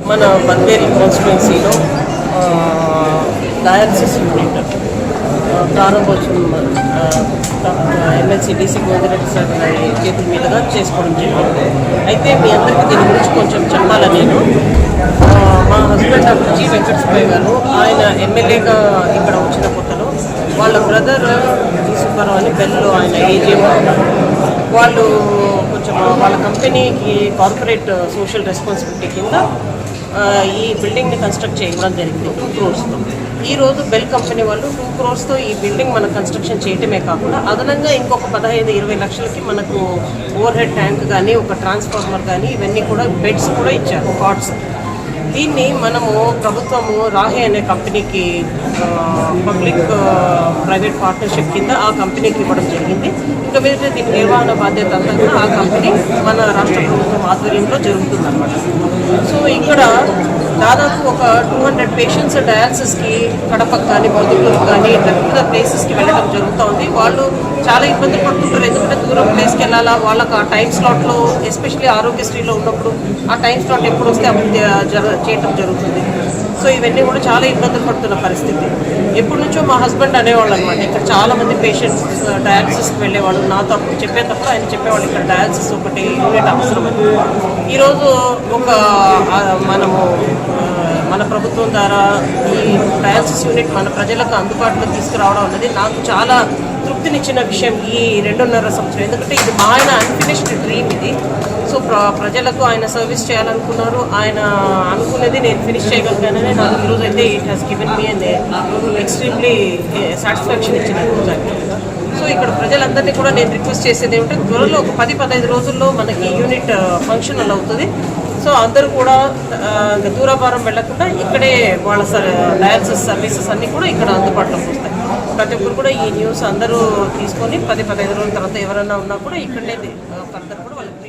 మన పన్వేరి కాన్స్టిట్యున్సీలో dialysis unit ప్రారంభోత్సవం ఎమ్మెల్సీ డీసీ గోవిందరెడ్డి సార్ గారి చేతుల మీదుగా చేసుకోవడం జరిగింది. అయితే మీ అందరికీ దీని గురించి కొంచెం చెప్పాలని నేను? మా హస్బెండ్ డాక్టర్ జి వెంకటసుబ్బయ్య గారు ఆయన ఎమ్మెల్యేగా ఇక్కడ వచ్చిన కొత్తలో వాళ్ళ బ్రదర్ సుబ్బారావు అని బెల్లో ఆయన ఏజీఎం వాళ్ళు వాళ్ళ కంపెనీకి కార్పొరేట్ సోషల్ రెస్పాన్సిబిలిటీ కింద ఈ బిల్డింగ్ని కన్స్ట్రక్ట్ చేయడం జరిగింది టూ క్రోర్స్తో. ఈరోజు బెల్ కంపెనీ వాళ్ళు టూ క్రోర్స్తో ఈ బిల్డింగ్ మనం కన్స్ట్రక్షన్ చేయటమే కాకుండా అదనంగా ఇంకొక పదహైదు ఇరవై లక్షలకి మనకు ఓవర్ హెడ్ ట్యాంక్ కానీ ఒక ట్రాన్స్ఫార్మర్ కానీ ఇవన్నీ కూడా బెడ్స్ కూడా ఇచ్చారు కార్డ్స్. దీన్ని మనము ప్రభుత్వము రాహే అనే కంపెనీకి పబ్లిక్ ప్రైవేట్ పార్ట్నర్షిప్ కింద ఆ కంపెనీకి ఇవ్వడం జరిగింది. ఇంకా మీద దీని నిర్వహణ బాధ్యత అంతా కూడా ఆ కంపెనీ మన రాష్ట్ర ప్రభుత్వం ఆధ్వర్యంలో జరుగుతుందన్నమాట. సో ఇక్కడ దాదాపు ఒక టూ హండ్రెడ్ పేషెంట్స్ డయాలసిస్కి కడపకు కానీ బౌద్ధపూర్కి కానీ ఇట్లా వివిధ ప్లేసెస్కి వెళ్ళడం జరుగుతూ ఉంది వాళ్ళు చాలా ఇబ్బంది పడుతుంటారు. ఎందుకంటే దూరం ప్లేస్కి వెళ్ళాలా? వాళ్ళకి ఆ టైం స్లాట్లో ఎస్పెషల్లీ ఆరోగ్యశ్రీలో ఉన్నప్పుడు ఆ టైం స్లాట్ ఎప్పుడు వస్తే అప్పుడు చేయటం జరుగుతుంది. సో ఇవన్నీ కూడా చాలా ఇబ్బందులు పడుతున్న పరిస్థితి. ఎప్పటి నుంచో మా హస్బెండ్ అనేవాళ్ళు అనమాట ఇక్కడ చాలా మంది పేషెంట్స్ డయాలసిస్కి వెళ్ళేవాళ్ళు. నాతో అప్పుడు చెప్పేటప్పుడు ఆయన చెప్పేవాళ్ళు ఇక్కడ డయాలసిస్ ఒకటి యూనిట్ అవసరం ఈరోజు ఒక మనము మన ప్రభుత్వం ద్వారా ఈ డయాలసిస్ యూనిట్ మన ప్రజలకు అందుబాటులో తీసుకురావడం అనేది నాకు చాలా తృప్తినిచ్చిన విషయం ఈ రెండున్నర సంవత్సరం. ఎందుకంటే ఇది మా ఆయన అన్ఫినిష్డ్ డ్రీమ్ ఇది. సో ప్ర ప్రజలకు ఆయన సర్వీస్ చేయాలనుకున్నారు. ఆయన అనుకున్నది నేను ఫినిష్ చేయగలిగానని నాకు ఈరోజు అయితే it has given me and extremely satisfaction ఇచ్చిన రోజు సో ఇక్కడ ప్రజలందరినీ కూడా నేను రిక్వెస్ట్ చేసేది ఏమిటంటే త్వరలో ఒక పది పదహైదు రోజుల్లో మనకి యూనిట్ ఫంక్షనల్ eh, అవుతుంది. సో అందరూ కూడా ఇంకా దూరాభారం వెళ్ళకుండా ఇక్కడే వాళ్ళ డయాలసిస్ సర్వీసెస్ అన్నీ కూడా ఇక్కడ అందుబాటులోకి వస్తాయి. ప్రతి ఒక్కరు కూడా ఈ న్యూస్ అందరూ తీసుకొని పది పదహైదు రోజుల తర్వాత ఎవరైనా ఉన్నా కూడా ఇక్కడనే ఫర్దర్ కూడా వాళ్ళకి